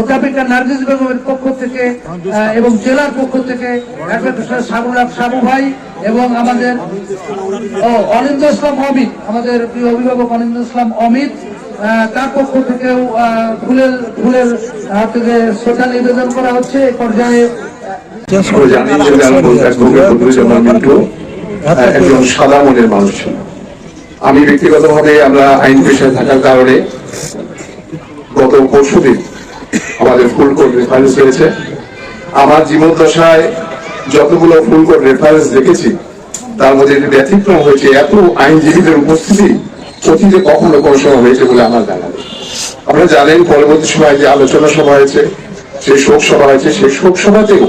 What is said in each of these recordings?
অধ্যাপিকা নার্গিস বেগমের পক্ষ থেকে এবং জেলার পক্ষ থেকে সাবু ভাই এবং আমাদের অনিন্দ ইসলাম অমিত, আমাদের প্রিয় অভিভাবক অনিন্দ ইসলাম অমিত তার পক্ষ থেকেও ফুলের ফুলের থেকে শ্রদ্ধা নিবেদন করা হচ্ছে এই পর্যায়ে। একজন সাদা মনের মানুষ ছিল আমি ব্যক্তিগতভাবে আমরা আইন পেশায় থাকার কারণে গত পরশুদিন আমাদের ফুল কোর্ট রেফারেন্স হয়েছে। আমার জীবন দশায় যতগুলো ফুল কোর্ট রেফারেন্স দেখেছি, তার মধ্যে ব্যতিক্রম হয়েছে। এত আইনজীবীদের উপস্থিতি অতীতে কখনো কোনো সময় হয়েছে বলে আমার জানা নেই। আপনারা জানেন, পরবর্তী সময় যে আলোচনা সভা হয়েছে সেই শোক সভা হয়েছে, সেই শোক সভাতেও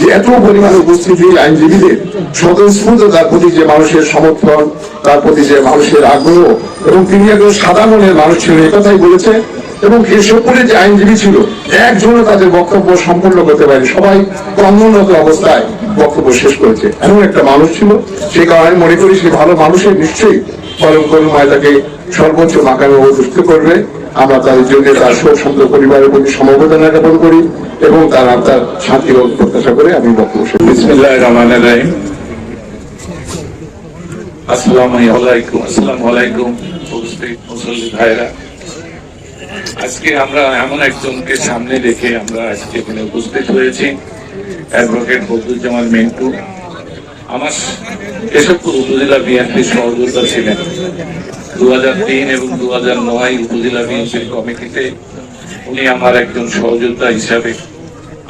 যে এত পরিমাণ উপস্থিতি আইনজীবীদের স্বতঃস্ফূর্ত তার প্রতি যে মানুষের সমর্থন, তার প্রতি যে মানুষের আগ্রহ, এবং তিনি একজন মনের মানুষ ছিলেন এই কথাই বলেছে এবং কেশবপুরে যে আইনজীবী ছিল, একজনও তাদের বক্তব্য সম্পূর্ণ করতে পারেনি। সবাই ক্রমোন্নত অবস্থায় বক্তব্য শেষ করেছে। এমন একটা মানুষ ছিল সেই কারণে মনে করি সেই ভালো মানুষের নিশ্চয়ই। পরম করুণায় তাকে সর্বোচ্চ মাকামে অবস্থিত করবে। আমরা তাদের জন্য তার শোক সন্ত পরিবারের প্রতি সমবেদনা জ্ঞাপন করি। এবং তার আত্মার শান্তি ও প্রত্যাশা করে আমি বক্তব্য আজকে আমরা এমন একজনকে সামনে রেখে আমরা আজকে এখানে উপস্থিত হয়েছি, অ্যাডভোকেট বদরুজ্জামান মিন্টু। আমার কেশবপুর উপজেলা বিএনপির সহযোগিতা ছিলেন। দু এবং দু নয় উপজেলা বিএনপির কমিটিতে উনি আমার একজন সহযোগিতা হিসাবে,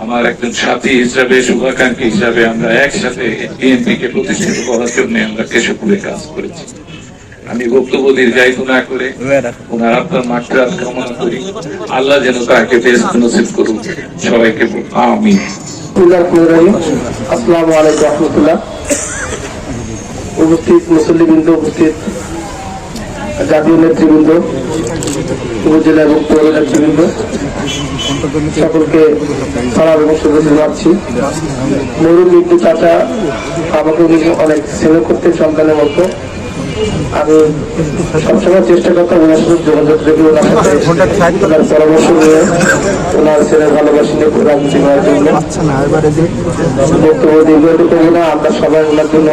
আমার একজন সাথী হিসাবে, শুভাকাঙ্ক্ষী হিসাবে আমরা একসাথে বিএনপি কে প্রতিষ্ঠিত করার জন্য আমরা কেশবপুরে কাজ করেছি। আমি বক্তব্য দীর্ঘায়িত না করে ওনার আপনার মাত্রা কামনা করি। আল্লাহ যেন তাকে বেশ নসিব করুন সবাইকে আমি আসসালামু আলাইকুম রহমতুল্লাহ। উপস্থিত মুসল্লিবৃন্দ উপস্থিত। জাতীয় নেতৃবৃন্দ, উপজেলা এবং পৌর নেতৃবৃন্দ, সকলকে সালাম এবং শুভেচ্ছা জানাচ্ছি। মরুল চাচা আমাকে অনেক সেবা করতে সন্তানের মতো। আমি সবসময় চেষ্টা করতাম ওনার সাথে যোগাযোগ রেখে ওনার সাথে ওনার পরামর্শ নিয়ে ওনার ছেলের ভালোবাসি নিয়ে রাজনীতি করার জন্য। বক্তব্য দীর্ঘায়িত করব না আমরা সবাই ওনার জন্য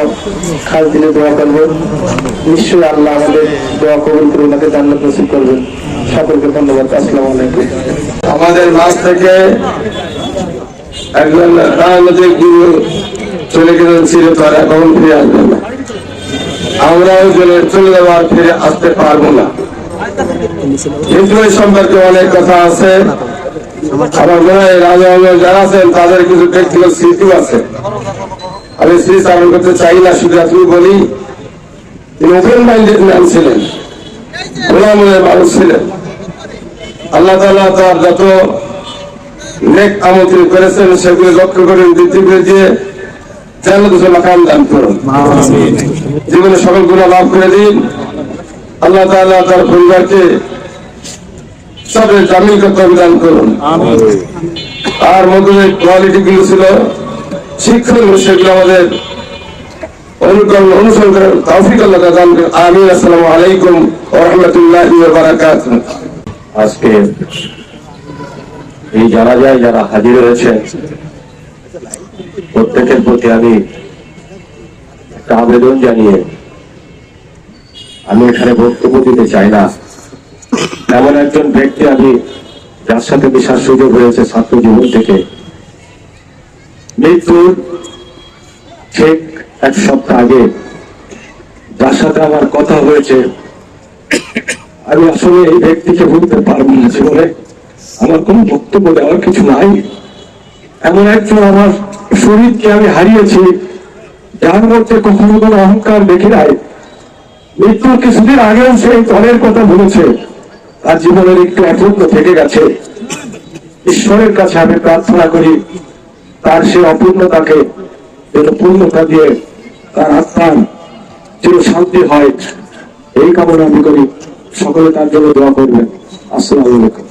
খাস দিলে দোয়া করব। নিশ্চয়ই আল্লাহ আমাদের দোয়া কবুল করে ওনাকে জান্নাত নসিব করবেন। সকলকে ধন্যবাদ আসসালামু আলাইকুম। আমাদের মাঝ থেকে একজন রাজনৈতিক গুরু চলে গেলেন চিরতর এখন ফিরে আসবেন না। আমরাও চলে চলে যাওয়ার ফিরে আসতে পারব না। এই সম্পর্কে অনেক কথা আছে। আমার মনে হয় রাজা আহমেদ যারা আছেন, তাদের কিছু ব্যক্তিগত স্মৃতিও আছে। আমি স্মৃতি চালন করতে চাই না, শুধু এতটুকু বলি, তিনি ওপেন মাইন্ডেড ম্যান ছিলেন খোলা মনের মানুষ ছিলেন। আল্লাহ তাআলা তার যত নেক আমল তিনি করেছেন, সেগুলো লক্ষ্য করে বৃদ্ধি করে দিয়ে দান করুন। জীবনে সকল গুণ লাভ করে দিন। আল্লাহ তার পরিবারকে সবের জামিল করতে দান করুন। আর মধ্যে কোয়ালিটি গুলো ছিল শিক্ষণ সেগুলো আমাদের অনুকরণ অনুসরণ করার তৌফিক আল্লাহ দান করুন। আমিন, আসসালামু আলাইকুম ওয়া আজকে এই জানাজায় যারা হাজির হয়েছে প্রত্যেকের প্রতি আমি একটা আবেদন জানিয়ে আমি এখানে বক্তব্য দিতে চাই না। এমন একজন ব্যক্তি আমি যার সাথে বিশাল সুযোগ হয়েছে ছাত্র জীবন থেকে। মৃত্যুর ঠিক এক সপ্তাহ আগে যার সাথে আমার কথা হয়েছে, আমি আসলে এই ব্যক্তিকে বলতে পারব না জীবনে। আমার কোনো বক্তব্য দেওয়ার কিছু নাই। এমন একজন আমার শরীরকে আমি হারিয়েছি, যার মধ্যে কখনো কোনো অহংকার দেখি নাই। মৃত্যুর কিছুদিন আগেও সেই দলের কথা বলেছে তার জীবনের একটু অপূর্ণ থেকে গেছে। ঈশ্বরের কাছে আমি প্রার্থনা করি, তার সে অপূর্ণতাকে যেন পূর্ণতা দিয়ে তার আত্মার চির শান্তি হয়, এই কামনা আমি করি। সকলে তার জন্য দোয়া করবেন। আসসালামু আলাইকুম।